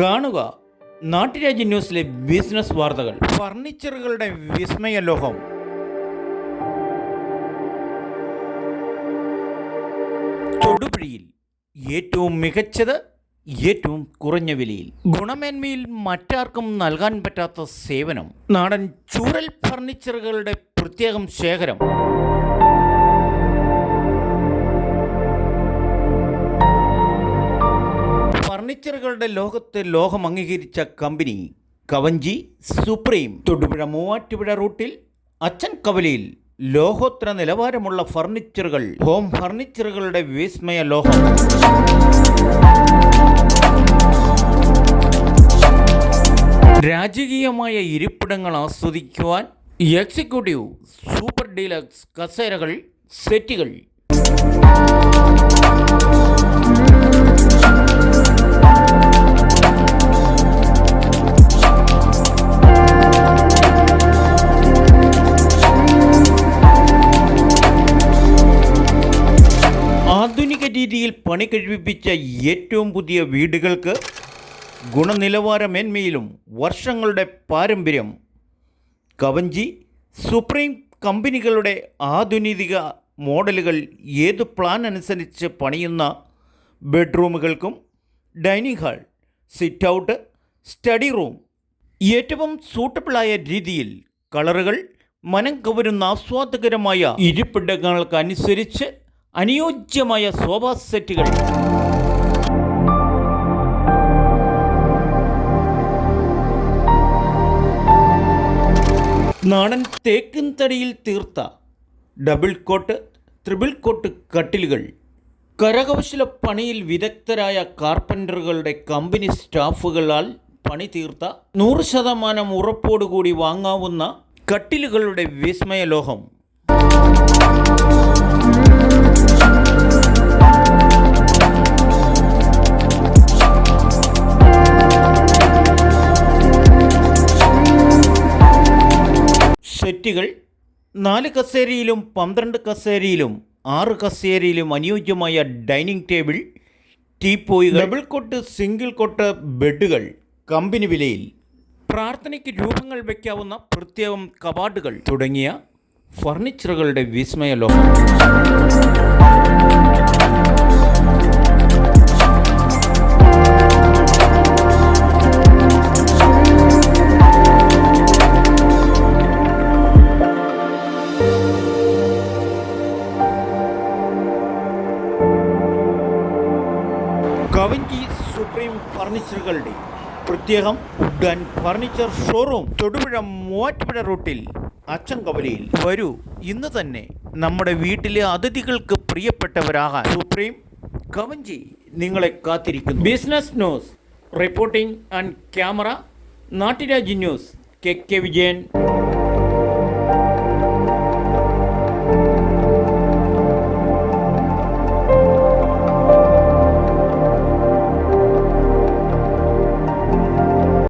കാണുക. നാട്ടുരാജ്യ ന്യൂസിലെ ബിസിനസ് വാർത്തകൾ. ഫർണിച്ചറുകളുടെ വിസ്മയ ലോഹം. തൊടുപുഴയിൽ ഏറ്റവും മികച്ചത് ഏറ്റവും കുറഞ്ഞ വിലയിൽ. ഗുണമേന്മയിൽ മറ്റാർക്കും നൽകാൻ പറ്റാത്ത സേവനം. നാടൻ ചൂരൽ ഫർണിച്ചറുകളുടെ പ്രത്യേകം ശേഖരം. ഫർണിച്ചറുകളുടെ ലോകത്തെ ലോകം അംഗീകരിച്ച കമ്പനി കവഞ്ചി സുപ്രീം. തൊടുപുഴ മൂവാറ്റുപുഴ റൂട്ടിൽ അച്ഛൻ കവലയിൽ ലോകോത്തര നിലവാരമുള്ള ഫർണിച്ചറുകൾ ഹോം ഫർണിച്ചറുകളുടെ വിസ്മയ ലോഹം. രാജകീയമായ ഇരിപ്പിടങ്ങൾ ആസ്വദിക്കുവാൻ എക്സിക്യൂട്ടീവ് സൂപ്പർ ഡീലക്സ് കസേരകൾ സെറ്റുകൾ. പണി കഴിപ്പിച്ച ഏറ്റവും പുതിയ വീടുകൾക്ക് ഗുണനിലവാരമേന്മയിലും വർഷങ്ങളുടെ പാരമ്പര്യം. കവഞ്ചി സുപ്രീം കമ്പനികളുടെ ആധുനിക മോഡലുകൾ ഏത് പ്ലാൻ അനുസരിച്ച് പണിയുന്ന ബെഡ്റൂമുകൾക്കും dining hall sit out study room ഏറ്റവും സൂട്ടബിളായ രീതിയിൽ കളറുകൾ മനം കവരുന്ന ആസ്വാദകരമായ ഇരിപ്പിടങ്ങൾക്കനുസരിച്ച് അനുയോജ്യമായ സോഫ സെറ്റുകൾ. നാടൻ തേക്കിൻ തടിയിൽ തീർത്ത ഡബിൾ കോട്ട് ത്രിബിൾ കോട്ട് കട്ടിലുകൾ. കരകൗശല പണിയിൽ വിദഗ്ധരായ കാർപ്പന്ററുകളുടെ കമ്പനി സ്റ്റാഫുകളാൽ പണി തീർത്ത നൂറ് ശതമാനം ഉറപ്പോടുകൂടി വാങ്ങാവുന്ന കട്ടിലുകളുടെ വിസ്മയ സെറ്റുകൾ നാല് കസേരയിലും പന്ത്രണ്ട് കസേരയിലും ആറ് കസേരയിലും അനുയോജ്യമായ ഡൈനിങ് ടേബിൾ ടീപ്പോയികൾ ഡബിൾ കൊട്ട് സിംഗിൾ കൊട്ട് ബെഡുകൾ കമ്പനി വിലയിൽ പ്രാർത്ഥനയ്ക്ക് രൂപങ്ങൾ വയ്ക്കാവുന്ന പ്രത്യേകം കവാട്ടുകൾ തുടങ്ങിയ ഫർണിച്ചറുകളുടെ വിസ്മയ ലോകം സുപ്രീം ഫർണിച്ചറുകളുടെ പ്രത്യേകം wood and furniture showroom Thodupuzha Muvattupuzha റൂട്ടിൽ അച്ചൻകവലയിൽ വരൂ. ഇന്ന് തന്നെ നമ്മുടെ വീട്ടിലെ അതിഥികൾക്ക് പ്രിയപ്പെട്ടവരാകാൻ സുപ്രീം കവഞ്ചി നിങ്ങളെ കാത്തിരിക്കുന്നു. Business news reporting and camera Nattiraj news K K Vijayan